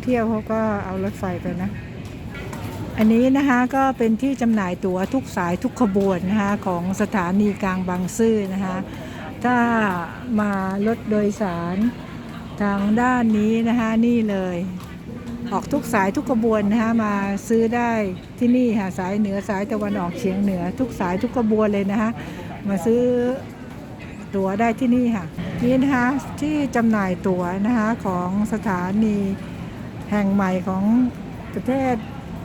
องเที่ยวเขาก็เอารถไฟไปนะ อันนี้นะคะก็เป็นที่จำหน่ายตั๋วทุกสายทุกขบวนนะคะของสถานีกลางบางซื่อนะคะถ้ามารถโดยสารทางด้านนี้นะคะนี่เลย ออกทุกสายทุกขบวนนะคะมาซื้อได้ที่นี่ค่ะสายเหนือสายตะวันออกเฉียงเหนือ ทุกสายทุกขบวนเลยนะคะมาซื้อตั๋วได้ที่นี่ค่ะนี่นะคะที่จำหน่ายตั๋วนะคะของสถานี แห่งใหม่ของประเทศ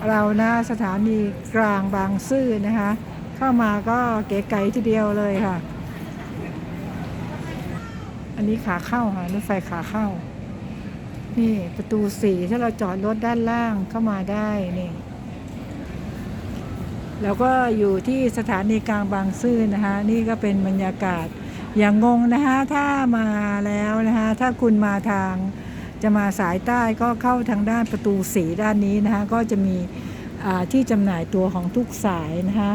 เรานะสถานีกลางบางซื่อนะคะ เข้ามาก็เก๋ไก๋ทีเดียวเลยค่ะ อันนี้ขาเข้าค่ะรถไฟขาเข้า นี่ประตูสี่ถ้าเราจอดรถด้านล่างเข้ามาได้นี่แล้วก็อยู่ที่สถานีกลางบางซื่อนะคะ นี่ก็เป็นบรรยากาศอย่างงงนะคะถ้ามาแล้วนะคะ ถ้าคุณมาทาง จะมาสายใต้ก็เข้าทางด้านประตูสีด้านนี้นะคะก็จะมีที่จำหน่ายตัวของทุกสายนะคะ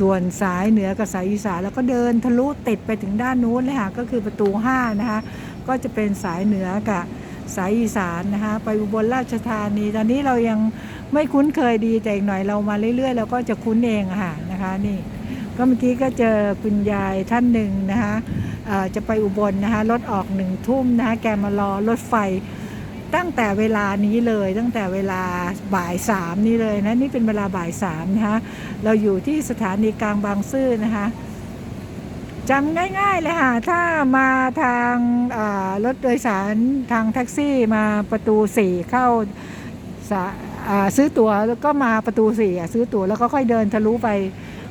ส่วนสายเหนือกับสายอีสานแล้วก็เดินทะลุติดไปถึงด้านนู้นเลยค่ะก็คือประตู5นะคะก็จะเป็นสายเหนือกับสายอีสานนะคะไปอุบลราชธานีตอนนี้เรายังไม่คุ้นเคยดีแต่อีกหน่อยเรามาเรื่อยๆเราก็จะคุ้นเองค่ะนะคะนี่ก็เมื่อกี้ก็เจอคุณยายท่านหนึ่งนะคะเอ่อจะไปอุบลนะคะรถออกหนึ่งทุ่มนะคะแกมารอรถไฟ ตั้งแต่เวลานี้เลย ตั้งแต่เวลาบ่ายสามนี้เลยนะนี่เป็นเวลาบ่ายสามนะคะเราอยู่ที่สถานีกลางบางซื่อนะคะจำง่ายๆเลยค่ะ ถ้ามาทางรถโดยสารทางแท็กซี่มาประตู4เข้าซื้อตั๋วแล้วก็มาประตู4อ่ซื้อตั๋วแล้วก็ค่อยเดินทะลุไป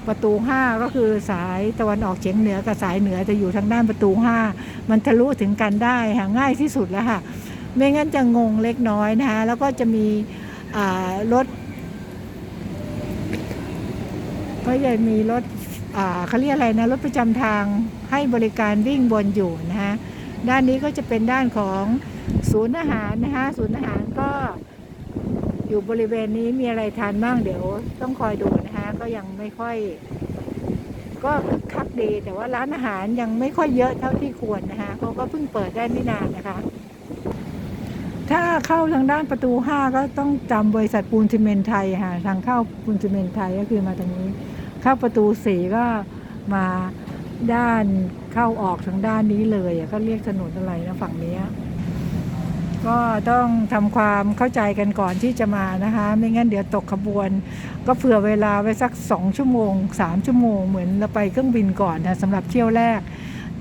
ประตู 5 ก็คือสายตะวันออกเฉียงเหนือกับสายเหนือจะอยู่ทางด้านประตู 5 มันทะลุถึงกันได้ค่ะง่ายที่สุดแล้วค่ะ ไม่งั้นจะงงเล็กน้อยนะคะแล้วก็จะมีรถก็จะมีรถเขาเรียกอะไรนะรถประจำทางให้บริการวิ่งบนอยู่นะฮะด้านนี้ก็จะเป็นด้านของศูนย์อาหารนะคะศูนย์อาหารก็อยู่บริเวณนี้มีอะไรทานบ้างเดี๋ยวต้องคอยดูนะคะก็ยังไม่ค่อย ก็คึกคักดีแต่ว่าร้านอาหารยังไม่ค่อยเยอะเท่าที่ควรนะคะเขาก็เพิ่งเปิดได้ไม่นานนะคะ เข้าทางด้านประตู 5 ก็ต้องจำบริษัทปูนซีเมนต์ไทยค่ะทางเข้าปูนซีเมนต์ไทยก็คือมาทางนี้ เข้าประตูสีก็มาด้านเข้าออกทางด้านนี้เลยอะเขาเรียกถนนอะไรนะฝั่งนี้ ก็ต้องทำความเข้าใจกันก่อนที่จะมานะคะ ไม่งั้นเดี๋ยวตกขบวน ก็เผื่อเวลาไว้สักสองชั่วโมงสามชั่วโมง เหมือนเราไปเครื่องบินก่อนนะสำหรับเที่ยวแรก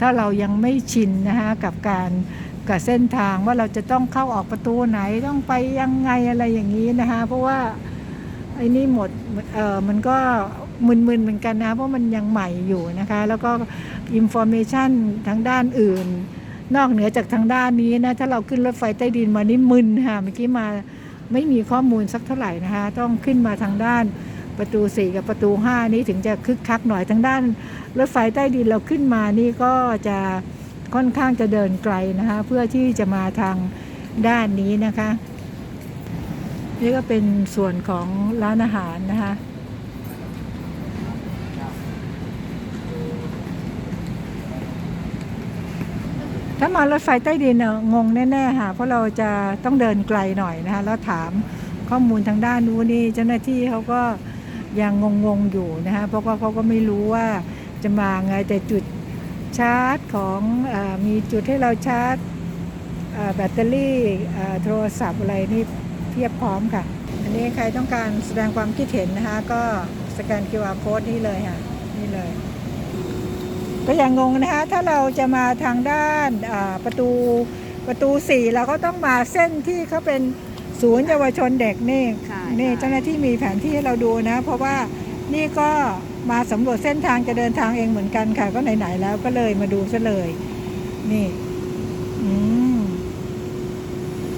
ถ้าเรายังไม่ชินนะคะกับการ กับเส้นทางว่าเราจะต้องเข้าออกประตูไหนต้องไปยังไงอะไรอย่างนี้นะคะ เพราะว่าไอ้นี่หมดเออมันก็มึนๆเหมือนกันนะ เพราะมันยังใหม่อยู่นะคะ แล้วก็อินโฟเมชันทางด้านอื่น นอกเหนือจากทางด้านนี้นะ ถ้าเราขึ้นรถไฟใต้ดินมานี่มึนค่ะเมื่อกี้มาไม่มีข้อมูลสักเท่าไหร่นะคะ ต้องขึ้นมาทางด้านประตู 4 กับประตู 5 นี้ถึงจะคึกคักหน่อยทางด้าน รถไฟใต้ดินเราขึ้นมานี่ก็จะ ค่อนข้างจะเดินไกลนะคะ เพื่อที่จะมาทางด้านนี้นะคะ นี่ก็เป็นส่วนของร้านอาหารนะคะถ้ามารถไฟใต้ดินน่ะงงแน่ๆค่ะเพราะเราจะต้องเดินไกลหน่อยนะคะแล้วถามข้อมูลทางด้านนู้นนี่เจ้าหน้าที่เขาก็ยังงงๆอยู่นะคะเพราะว่าเขาก็ไม่รู้ว่าจะมาไงแต่จุด ชาร์จของเออมีจุดให้เราชาร์จเอ่อแบตเตอรี่เอ่อโทรศัพท์อะไรนี่เทียบพร้อมค่ะ อันนี้ใครต้องการแสดงความคิดเห็นนะคะ ก็สแกน QR code นี่เลยค่ะ นี่เลย ก็อย่างงงนะคะ ถ้าเราจะมาทางด้านอ่าประตูประตูสี่เราก็ต้องมาเส้นที่เขาเป็นศูนย์เยาวชนเด็กนี่ใช่นี่ใช่เจ้าหน้าที่มีแผนที่ให้เราดูนะ เพราะว่านี่ก็ มาสำรวจเส้นทางจะเดินทางเองเหมือนกันค่ะ ก็ไหนๆแล้วก็เลยมาดูซะเลย นี่ อืม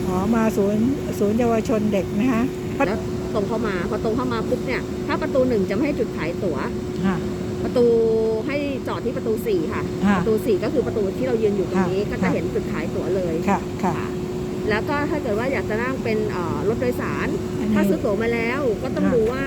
อ๋อมาศูนย์ศูนย์เยาวชนเด็กนะคะแล้วตรงเข้ามา พอตรงเข้ามาปุ๊บเนี่ย ถ้าประตูหนึ่งจะไม่ให้จุดขายตั๋วค่ะ ประตูให้จอดที่ประตูสี่ค่ะ ค่ะประตูสี่ก็คือประตูที่เรายืนอยู่ตรงนี้ ค่ะ ก็จะเห็นจุดขายตั๋วเลย ค่ะค่ะ แล้วก็ถ้าเกิดว่าอยากจะนั่งเป็นเอ่อรถโดยสาร อันถ้านี้ซื้อตั๋วมาแล้วก็ต้องค่ะ ดูว่า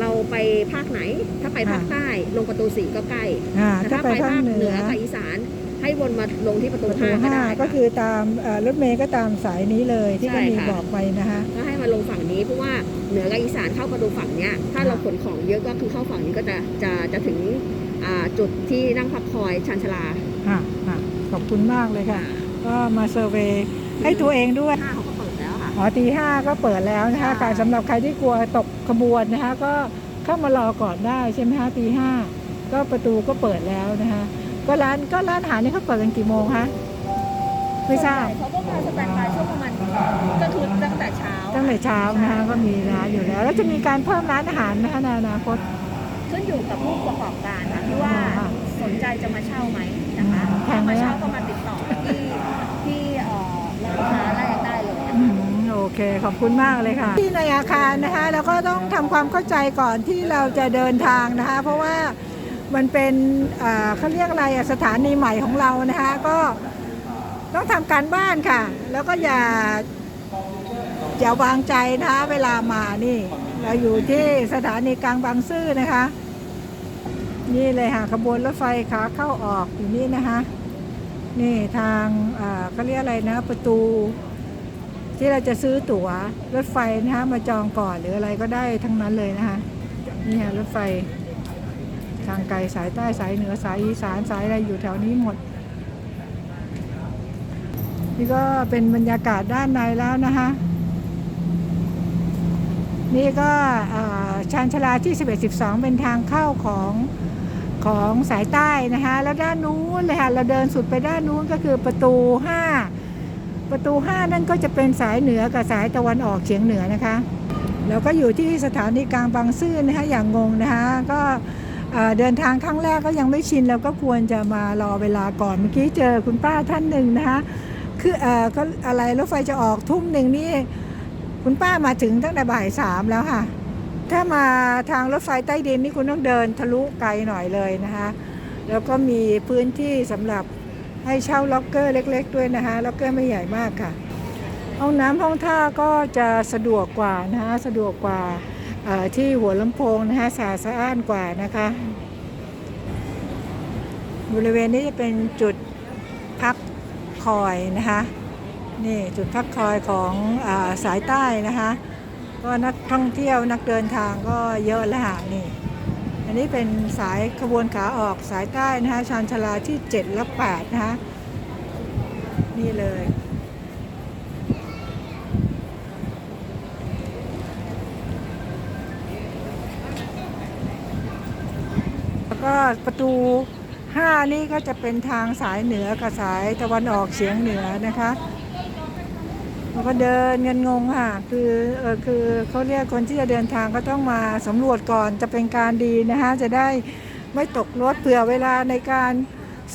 เราไปภาคไหน ถ้าไปภาคค่ะใต้ลงประตูสี่ก็ใกล้อ่าแต่ถ้าถ้าไปไปภาภาคคเหเหนืนืออกับอีสานให้วนมาลงที่ประตูประตูห้าก็ห้าได้ก็คือตามเอ่อรถเมย์ก็ตามสายนี้เลยที่ใช่ก็มีค่ะบอกไปนะคะก็ให้มาลงฝั่งนี้เพราะว่าเหนือกับอีสานเข้าประตูฝั่งเนี้ยถ้าเราขนของเยอะก็คือเข้าฝั่งนี้ก็จะจะจะถึงอ่าจุดที่นั่งพักคอยชันชลาค่ะค่ะขอบคุณมากเลยค่ะ ก็มาเซอร์เวย์ให้ตัวเองด้วย อ๋อตีห้าก็เปิดแล้วนะคะใช่การสำหรับใครที่กลัวตกขบวนนะคะ ก็เข้ามารอก่อนได้ใช่ไหมคะตีห้าก็ประตูก็เปิดแล้วนะคะ ก็ร้านก็ร้านอาหารนี่เขาเปิดกันกี่โมงคะไม่ทราบเขาก็มาสแตนบายช่วงประมาณก็คือตั้งแต่เช้าตั้งแต่เช้านะคะก็มีร้านอยู่แล้ว แล้วจะมีการเพิ่มร้านอาหารนะคะในอนาคตขึ้นอยู่กับผู้ประกอบการค่ะที่ว่าอ่าสนใจจะมาเช่าไหมนะคะแพถ้างไหมมาอะเช่าก็มาติดต่อที่ที่เอ่อร้านค้า เค ขอบคุณมากเลยค่ะ ที่ในอาคารนะคะเราก็ต้องทำความเข้าใจก่อนที่เราจะเดินทางนะคะ เพราะว่ามันเป็นเขาเรียกอะไรสถานีใหม่ของเรานะคะก็ต้องทำการบ้านค่ะ แล้วก็อย่าอย่าวางใจนะคะเวลามานี่ เราอยู่ที่สถานีกลางบางซื่อนะคะ นี่เลยค่ะขบวนรถไฟขาเข้าออกอยู่นี่นะคะ นี่ทางเขาเรียกอะไรนะประตู ที่เราจะซื้อตั๋วรถไฟนะคะมาจองก่อนหรืออะไรก็ได้ทั้งนั้นเลยนะคะนี่ค่ะรถไฟทางไกลสายใต้สายเหนือสายอีสานสายอะไรอยู่แถวนี้หมด นี่ก็เป็นบรรยากาศด้านในแล้วนะคะนี่ก็ชานชลาที่ 11 12 เป็นทางเข้าของของสายใต้นะคะแล้วด้านนู้นเลยค่ะเราเดินสุดไปด้านนู้นก็คือประตู 5 ประตู 5 นั่นก็จะเป็นสายเหนือกับสายตะวันออกเฉียงเหนือนะคะเราก็อยู่ที่สถานีกลางบางซื่อนะคะอย่างงงนะคะ ก็เดินทางครั้งแรกก็ยังไม่ชินเราก็ควรจะมารอเวลาก่อนเมื่อกี้เจอคุณป้าท่านหนึ่งนะคะคือเออก็อะไรรถไฟจะออกทุ่มหนึ่งนี่คุณป้ามาถึงตั้งแต่บ่ายสามแล้วค่ะ ถ้ามาทางรถไฟใต้ดินนี่คุณต้องเดินทะลุไกลหน่อยเลยนะคะ แล้วก็มีพื้นที่สำหรับ ให้เช่าล็อกเกอร์เล็ก ๆ ด้วยนะคะล็อกเกอร์ไม่ใหญ่มากค่ะ ห้องน้ำห้องท่าก็จะสะดวกกว่านะคะสะดวกกว่าที่หัวลำโพงนะคะสะอาดสะอ้านกว่านะคะ บริเวณนี้จะเป็นจุดพักคอยนะคะนี่จุดพักคอยของอาสายใต้นะคะ ก็นักท่องเที่ยวนักเดินทางก็เยอะแล้วค่ะนี่ อันนี้เป็นสายขบวนขาออกสายใต้นะคะชานชาลาที่ 7 และ 8 นะคะ นี่เลย แล้วก็ประตู 5 นี่ก็จะเป็นทางสายเหนือกับสายตะวันออกเฉียงเหนือนะคะ แล้วก็เดินเงินงงค่ะ คือเออคือเขาเรียกคนที่จะเดินทางก็ต้องมาสำรวจก่อนจะเป็นการดีนะคะจะได้ไม่ตกรถเผื่อเวลาในการ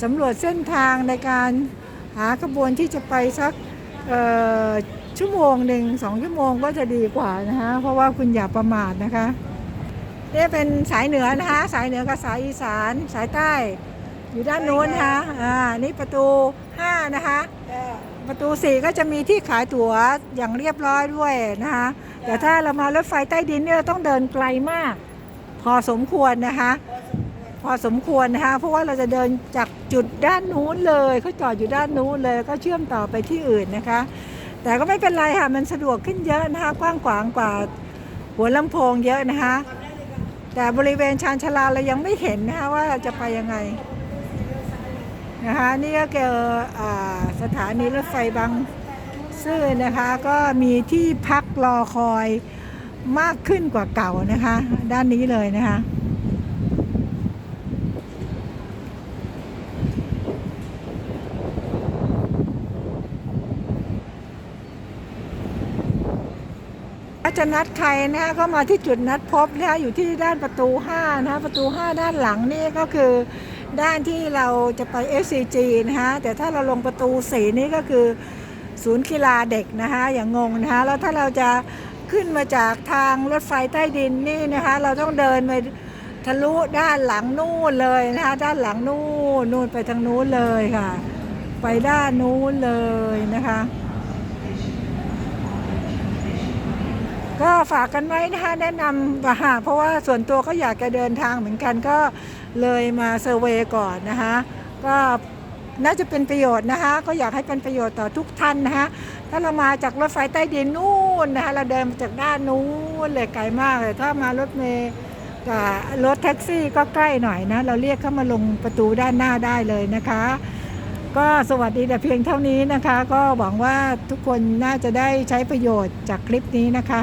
สำรวจเส้นทางในการหาขบวนที่จะไปสักเอ่อชั่วโมงหนึ่งสองชั่วโมงก็จะดีกว่านะคะเพราะว่าคุณอย่าประมาทนะคะนี่เป็นสายเหนือนะคะสายเหนือกับสายอีสานสายใต้ อยู่ด้านโน้นนะคะอ่านี่ประตู 5 นะคะ ประตู4ก็จะมีที่ขายตั๋วอย่างเรียบร้อยด้วยนะคะแต่ถ้าเรามารถไฟใต้ดินเนี่ยเราต้องเดินไกลมาก พอสมควรนะคะ พอสมควรนะคะเพราะว่าเราจะเดินจากจุดด้านนู้นเลยเขาจอดอยู่ด้านนู้นเลยแล้วก็เชื่อมต่อไปที่อื่นนะคะ แต่ก็ไม่เป็นไรค่ะมันสะดวกขึ้นเยอะนะคะกว้างขวางกว่าหัวลำโพงเยอะนะคะ แต่บริเวณชานชาลาเรายังไม่เห็นนะคะว่าจะไปยังไง นะคะนี่ก็คืออ่าสถานีรถไฟบางซื่อนะคะก็มีที่พักรอคอยมากขึ้นกว่าเก่านะคะ ด้านนี้เลยนะคะ จะนัดใครนะคะก็มาที่จุดนัดพบนะคะอยู่ที่ด้านประตู5นะคะประตู 5 ด้านหลังนี่ก็คือด้านที่เราจะไป SCG นะคะแต่ถ้าเราลงประตู4นี่ก็คือศูนย์กีฬาเด็กนะคะอย่างงงนะคะแล้วถ้าเราจะขึ้นมาจากทางรถไฟใต้ดินนี่นะคะ เราต้องเดินไปทะลุด้านหลังนู่นเลยนะคะด้านหลังนู่นนู่นไปทางนู้นเลยค่ะ ไปด้านนู้นเลยนะคะ ก็ฝากกันไว้นะคะแนะนำว่าหาเพราะว่าส่วนตัวก็อยากจะเดินทางเหมือนกันก็เลยมาเซอร์เวยก่อนนะคะก็น่าจะเป็นประโยชน์นะคะ ก็อยากให้เป็นประโยชน์ต่อทุกท่านนะคะถ้าเรามาจากรถไฟใต้ดินนู่นนะคะเราเดินมาจากด้านนู้นเลยไกลมากเลยถ้ามารถเมล์กับรถแท็กซี่ก็ใกล้หน่อยนะ เราเรียกเข้ามาลงประตูด้านหน้าได้เลยนะคะ ก็สวัสดีแต่เพียงเท่านี้นะคะ ก็หวังว่าทุกคนน่าจะได้ใช้ประโยชน์จากคลิปนี้นะคะ